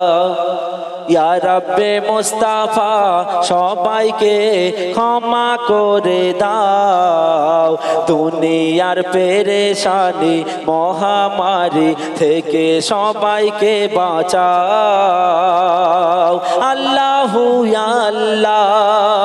ইয়া রব্বে মুস্তাফা, সবাইকে ক্ষমা করে দাও। দুনিয়ার পেরেশানি মহামারী থেকে সবাইকে বাঁচাও। আল্লাহু আল্লাহ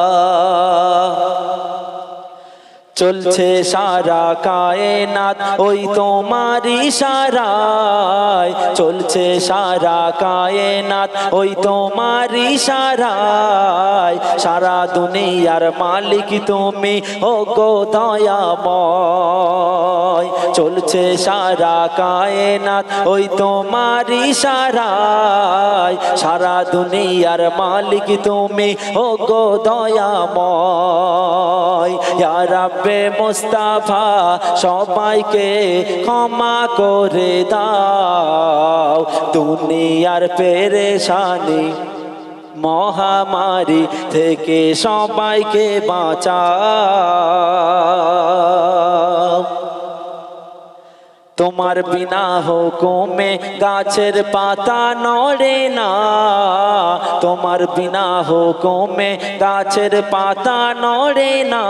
চলছে সারা কায়নাত, ওই তোমারি সারায়। চলছে সারা কায়নাত, ওই তোমারি সারায়। সারা দুনিয়ার মালিক তুমি ও গো দয়াময়। চলছে সারা কায়নাত, ওই তোমারি সারায়। সারা দুনিয়ার মালিক তুমি ও গো দয়াময় মুস্তাফা সবাইকে ক্ষমা করে দাও। দুনিয়ার পেরেশানি মহামারী থেকে সবাইকে বাঁচাও। তোমার বিনা হুকুমে গাছের পাতা নড়ে না। তোমার বিনা হুকুমে গাছের পাতা নড়ে না।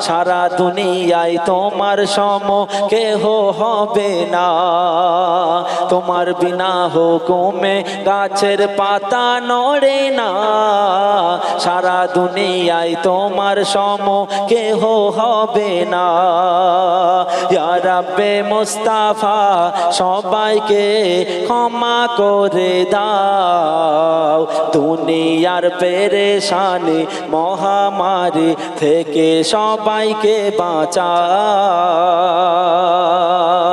সারা দুনিয়ায় তোমার সম কেহ হবে না। তোমার বিনা হুকুমে গাছের পাতা নড়ে না। সারা দুনিয়ায় তোমার সম কেহ হবে না। ইয়া রাব্বে মুস্তাফা সবাইকে ক্ষমা করে দাও। দুনিয়ার পেরেশানি মহামারী থেকে সবাইকে বাঁচাও।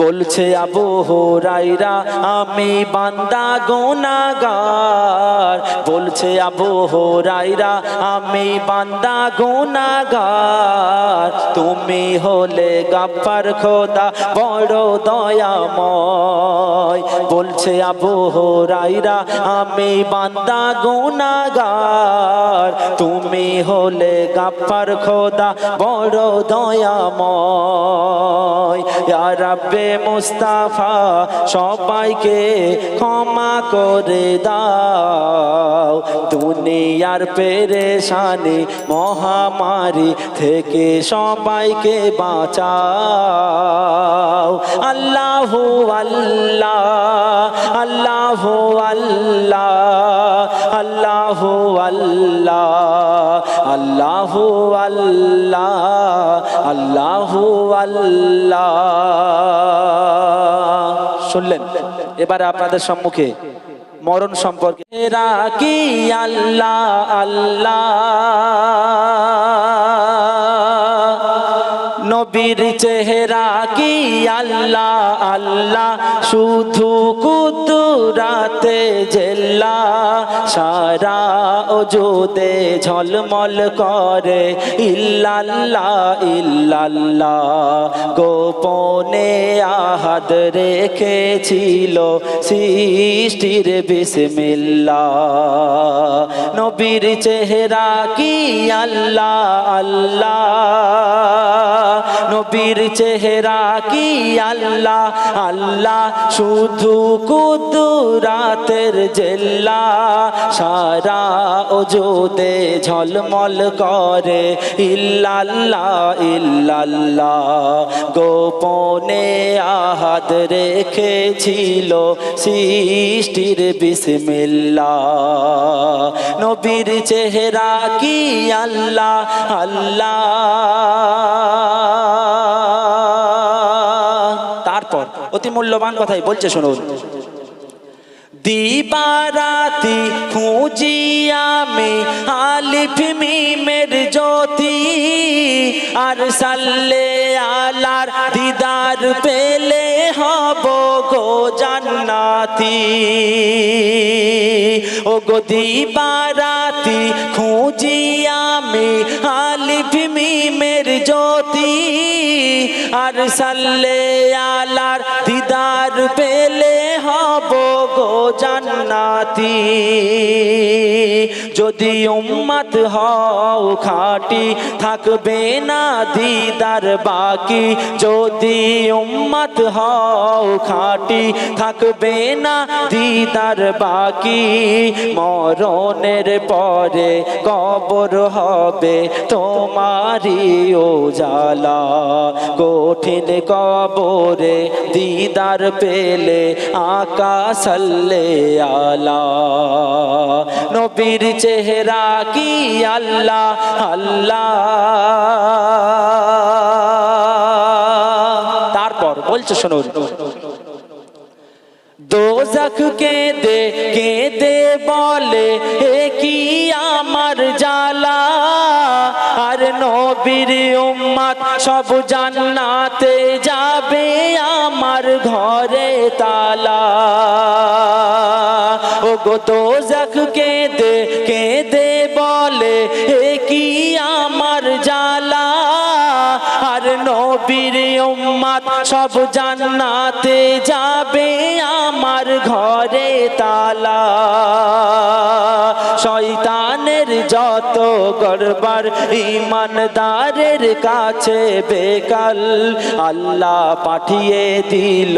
বলছে, আবু হুরাইরা আমি বান্দা গোনাগার বলছে, আবু হুরাইরা আমি বান্দা গোনাগার তুমি হলে গাফার খোদা, বড় দয়াময়। বলছে, আবু হুরাইরা আমি বান্দা গোনাগার তুমি হলে গাফার খোদা, বড় দয়াময়। রাব্বে মুস্তাফা, সবাইকে ক্ষমা করে দাও। দুনিয়ার পেরেশানি মহামারী থেকে সবাইকে বাঁচাও। আল্লাহু আল্লাহ আল্লাহু আল্লাহ আল্লাহু আল্লাহ আল্লাহু আল্লাহ আল্লাহু আল্লাহ। শুনলেন। এবারে আপনাদের সম্মুখে মরণ সম্পর্কে। রাকি আল্লাহ আল্লাহ? নবীর চেহারা কি আল্লাহ আল্লাহ? শুধু কুতুরাতে জেল্লা, সারা ওজুদে ঝলমল করে, ইল্লাল্লাহ ইল্লাল্লাহ। গোপনে আহাদ রেখেছিল সৃষ্টির বিসমিল্লা নবীর চেহারা কি আল্লাহ আল্লাহ? নবীর চেহারা কি আল্লাহ? আল্লাহ শুধু কুদুরাতের জেল্লা। সারা ওজুদে ঝলমল করে, ইল্লাল্লাহ ইল্লাল্লাহ। গোপনে আহাদ রেখেছিল সৃষ্টির বিসমিল্লা নবীর চেহারা কি আল্লাহ? আল্লাহ। অতি মূল্যবান কথাই বলছে, শুনুন। দিবারাতি খুঁজি আমি আলিফ মিমের জ্যোতি, আর সাল্লে আলার দিদার পেলে হব গো জান্নাতি। ও গো দিবারাতি খুঁজি আমি আলিফ মিমের জ্যোতি, আর সাল্লে জান্নাতি যদি উম্মত হও, খাটি থাকবে না দিদার বাকি। যদি উম্মত হও, খাটি থাকবে না দিদার বাকি। মরণের পরে কবর হবে তোমারি ও জালা কঠিন কবরে দিদার পেলে আকাশাল্লে আলা। নবীর চেহারা কি আল্লাহ? আল্লাহ। তারপর বলছে, শুনুন। দোজখ কেঁদে কেঁদে বলে, এ কি আমার জালা আর নবীর উম্মাত সব জান্নাতে যাবে আমার ঘরে তালা। ও তো দোজখ কেঁদে কেঁদে বলে, এ কি আমার জালা আর নবীর উম্মাদ সব জান্নাতে যাবে আমার ঘরে তালা। শয়তানের যত গড়বার ইমানদারের কাছে বেকাল, আল্লাহ পাঠিয়ে দিল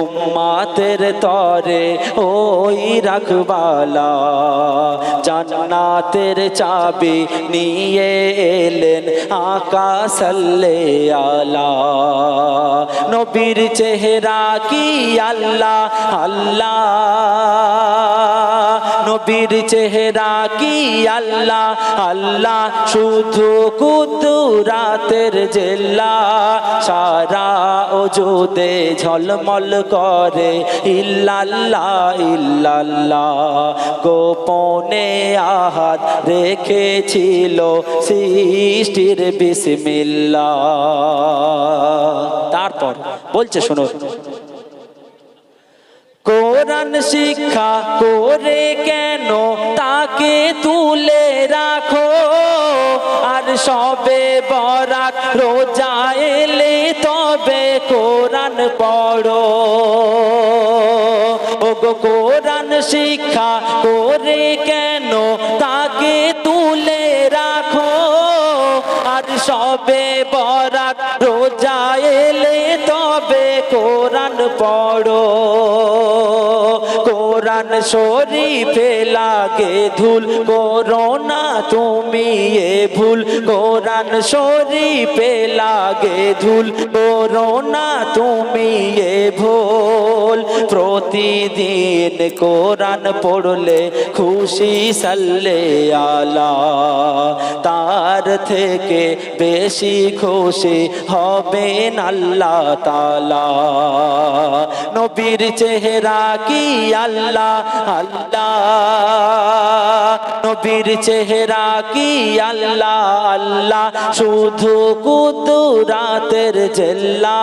উম্মাতের তরে ওই রাখবালা। জান্নাতের চাবি নিয়ে এলেন আকাশাল্লে আলা। নবীর চেহারা কি আল্লাহ আল্লাহ? নবীর চেহারা কি আল্লাহ? আল্লাহ শুধু কুতুরাতের জেল্লা সারা ওজুদে ঝলমল করে, ইল্লাল্লাহ ইল্লাল্লাহ। গোপনে আহাত রেখেছিল সৃষ্টির বিসমিল্লাহ। তারপর বলছে শোনো কোরআন শিক্ষা করে কেন তাকে তুলে রাখো? আর সবে বরাক রোজা এলে তবে কোরআন পড়ো। ও গো কোরআন শিক্ষা করে কেন তাকে তুলে রাখো? আর সবে বরাক রোজা এলে তবে কোরআন পড়ো। কোরআন শরীফে লাগে ধুল। করোনা, তুমি এ ভুল। কোরআন শরীফে লাগে ধুল। করোনা, তুমি এ ভুল। প্রতিদিন কোরআন পড়লে খুশি সাল্লে আলা। তার থেকে বেশি খুশি হবেন আল্লাহ তালা নবীর চেহারা কি আল্লাহ আল্লাহ। নবীর চেহারা কি আল্লাহ আল্লাহ? শুধু কুদুরাতের জেল্লা।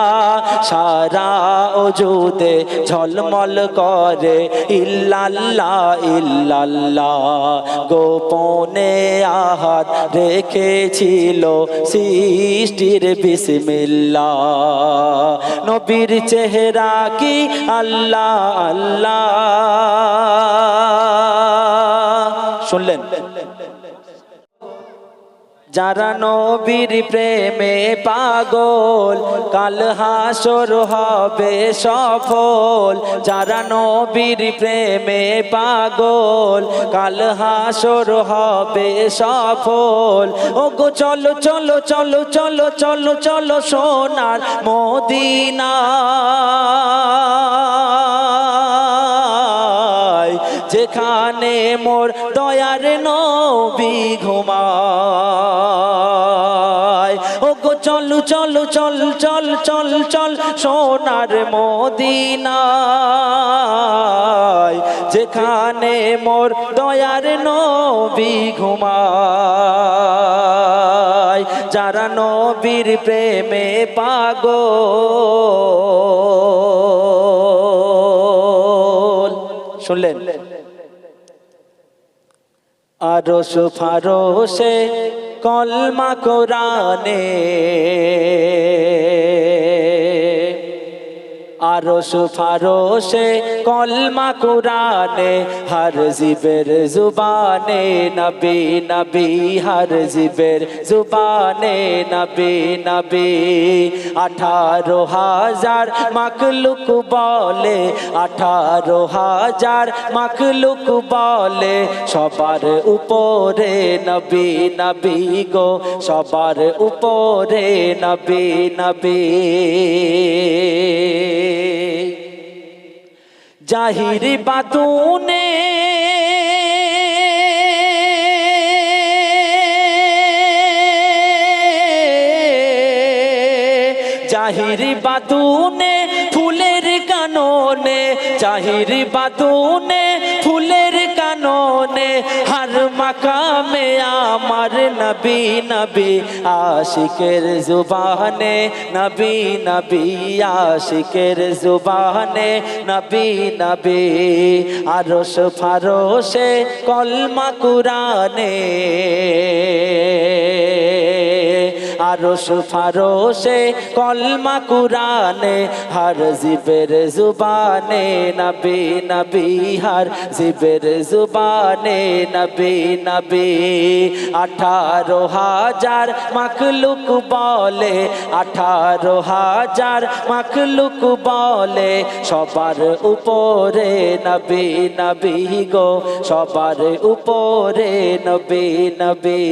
সারা ওজুদে ঝলমল করে, ইল্লাল্লাহ ইল্লাল্লাহ। গোপনে আহাত রেখেছিল সৃষ্টির বিসমিল্লাহ। নবীর চেহারা কি আল্লাহ আল্লাহ? শুনলেন? যারা নবীর প্রেমে পাগল, কাল হাসর হবে সফল। যারা নবীর প্রেমে পাগল, কাল হাসর হবে সফল। ও গো চলো চলো চলো চলো চলো চলো, সোনার মদিনা। যেখানে মোর দয়ার নবী ঘুমায়। ও গো চল চল চল চল চল চল সোনার মদিনায়। যেখানে মোর দয়ার নবী ঘুমায়। যারা নবীর প্রেমে পাগল। শুনলেন? আরশ ফারসে কলমা কোরআনে। আরশ ফারশে, কলমা কোরআনে, হর জিবের জুবানে, নবী নবী, হর জিবের জুবানে, নবী নবী। আঠারো হাজার মাকলুক বলে, আঠারো হাজার মাকলুক বলে, সবার উপরে নবী নবী গো, সবার উপরে নবী নবী। জাহির বাতুনে জাহির বাতুনে ফুলের কাননে জাহির বাতুনে ফুলের কাননে হর মাকামে আমার নবী নবী, আশিকের জুবানে, নবী নবী, আশিকের জুবানে, নবী নবী, আরশ ফারশে কলমা কুরানে আরশ ফারশে কলমা কুরানে হর জিবের জুবানে নবী নবী, হর জিবের জুবানে নবী নবী। আঠারো হাজার মখলুক বলে, আঠারো হাজার মখলুক বলে, সবার উপরে নবী নবী গো, সবার উপরে নবী নবী।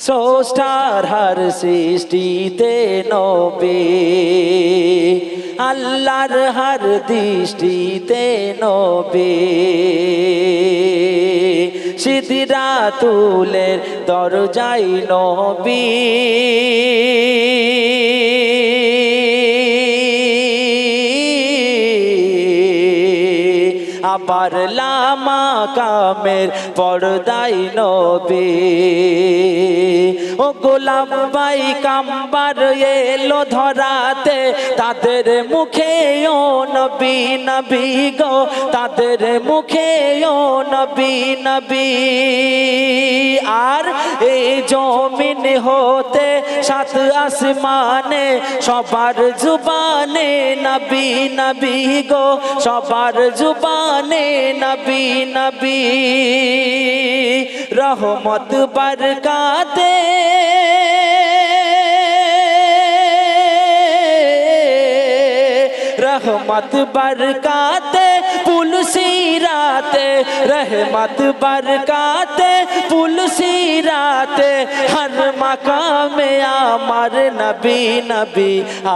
সোস্টার হর সৃষ্টিতে নবে। আল্লাহর হর দৃষ্টিতে নবে। সিদিরা তুলের দরজাই নবী। আবার লামা কামের পর্দাই নবে। ও গোলাম ভাই কাম্বার এলো ধরাতে, তাদের মুখে ও নবী নবী গো, তাদের মুখে ও নবী নবী। জমিন হতে সাত আসমানে সবার জুবানে নবী নবী গো সবার জুবানে নবী নবী রহমত বরকাতে रहमत बरकाते पुलसी राते रहमत बरकाते पुलसी রাতে হর মকামে আমার নবী নবী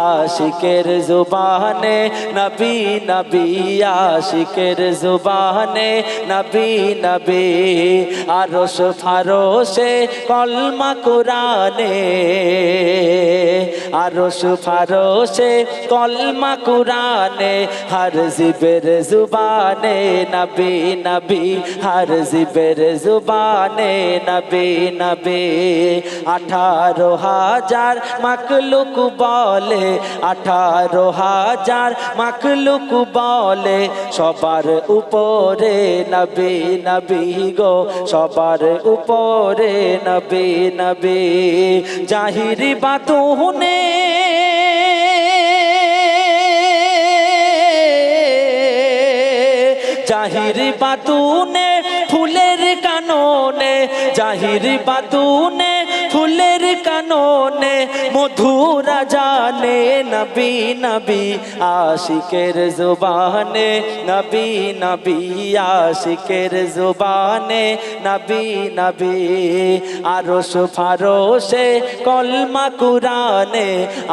আশিকের জুবানে, নবী নবী আশিকের জুবানে, নবী নবী আরস ফারসে কলমা কুরানে আরস ফারসে কলমা কুরানে হর জিবের জুবানে, নবী নবী হর জিবের জুবানে, নবী নবী আঠারো হাজার মাকলুক বলে, আঠারো হাজার মাকলুক বলে, সবার উপরে নবী নবী গো, সবার উপরে নবী নবী। জাহিরি বাতুনে জাহির বাতুনে জাহির বাতুনে মধুরা জানে নবী নবী, আশিকের জুবানে, নবী নবী, আশিকের জুবানে, নবী নবী, আরশ ফারশে কলমা কুরানে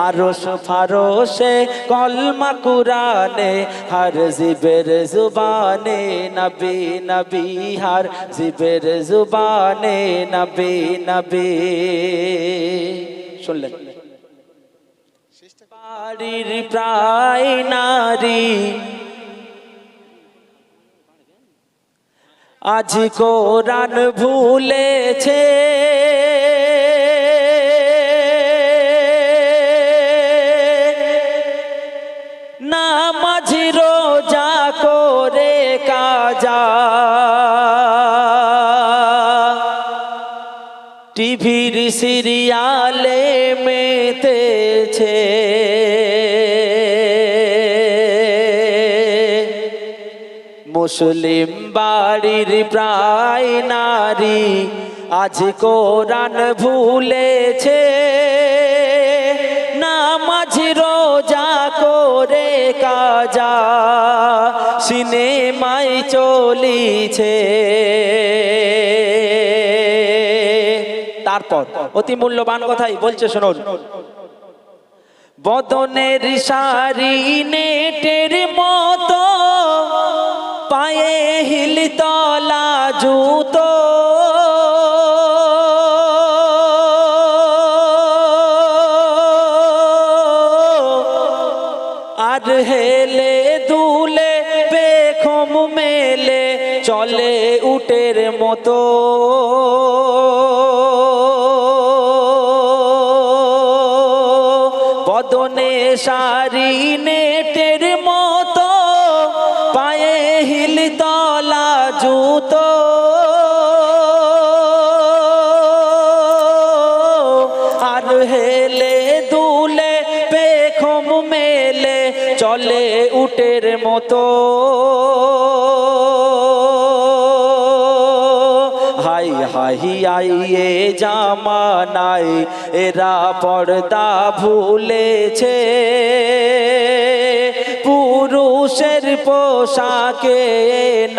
আরশ ফারশে কলমা কুরানে হর জিবের জুবানে, নবী নবী, হর জিবের জুবানে, নবী নবী। শুনলেন। বাড়ির প্রায় নারী। আজ কোরআন ভুলেছে। টিভির সিরিয়ালে মেতেছে। মুসলিম বাড়ির প্রায় নারী আজ কোরআন ভুলেছে। নামাজ রোজা করে কাজা, সিনেমায় চলিছে। তারপর। অতি মূল্যবান কথাই বলছে শুনুন। বদনের সারি নেটের মতো পায়ে হিলতলা জুতো চলে উটের মতো। হাই হাই আইয়ে জামানাই এরা পর্দা ভুলেছে। পুরুষের পোশাকে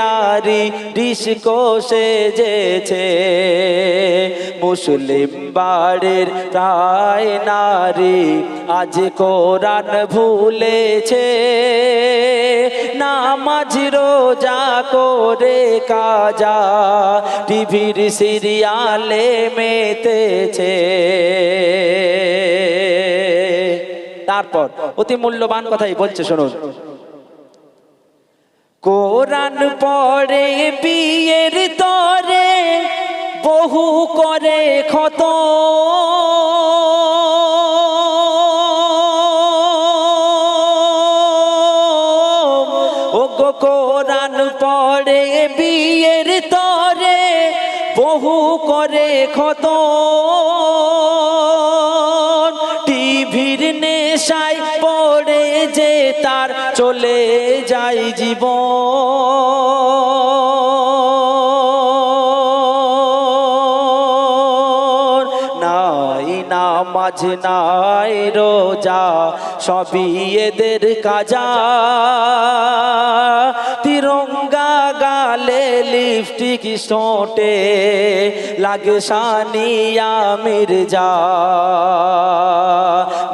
নারী ডিস্কো সেজেছে। মুসলিম বাড়ির প্রায় নারী আজ কোরআন ভুলেছে। নামাজ রোজা করে কাজা টিভির সিরিয়ালে মেতেছে। তারপর অতি মূল্যবান কথাই বলছে, শুনুন। কোরআন পড়ে, বিয়ের তরে বহু করে ক্ষত। ও গো কোরআন পড়ে, বিয়ের তরে বহু করে ক্ষত। টিভির নেশায় চলে যাই জীবন। নাই নামাজ নাই রোজা সবই এদের কাজা। লিপস্টিক ঠোঁটে লাগে সানিয়া মির্জা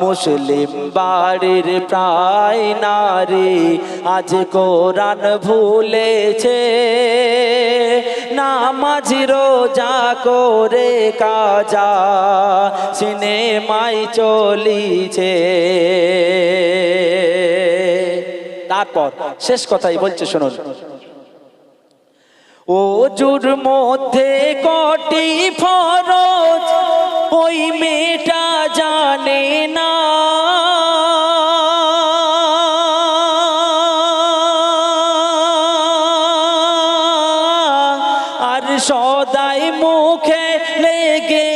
মুসলিম বাড়ির প্রায় নারী আজ কোরআন ভুলেছে। নামাজ রোজা করে কাজা সিনেমাই চলিছে। তারপর শেষ কথাই বলছে, শুনুন। ও জুর মধ্যে কটি ফরজ, ওই মেয়েটা জানে না। আর সদাই মুখে লেগে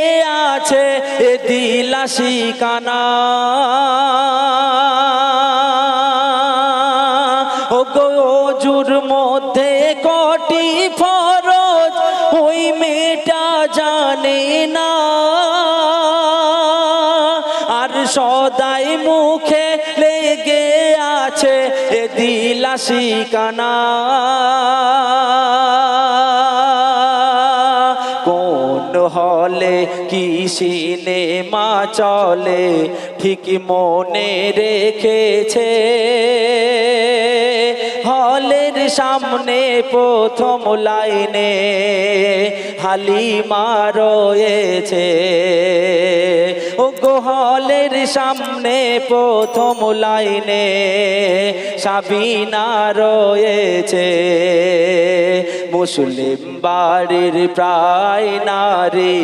আছে এ দিলাসি কানা। দিলাসি কানা। কোন হলে কি সিনেমা চলে? ঠিক মনে রেখেছে। সামনে প্রথম লাইনে হালিমা রয়েছে। ও গোহলের সামনে প্রথম লাইনে সাবিনা রয়েছে। মুসলিম বাড়ির প্রায় নারী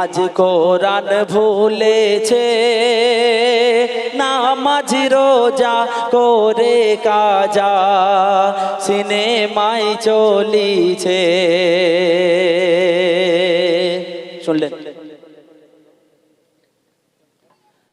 আজ কোরআন ভুলেছে। নামাজ রোজা করে কাজা সিনেমায় চলিছে। শুনলেন?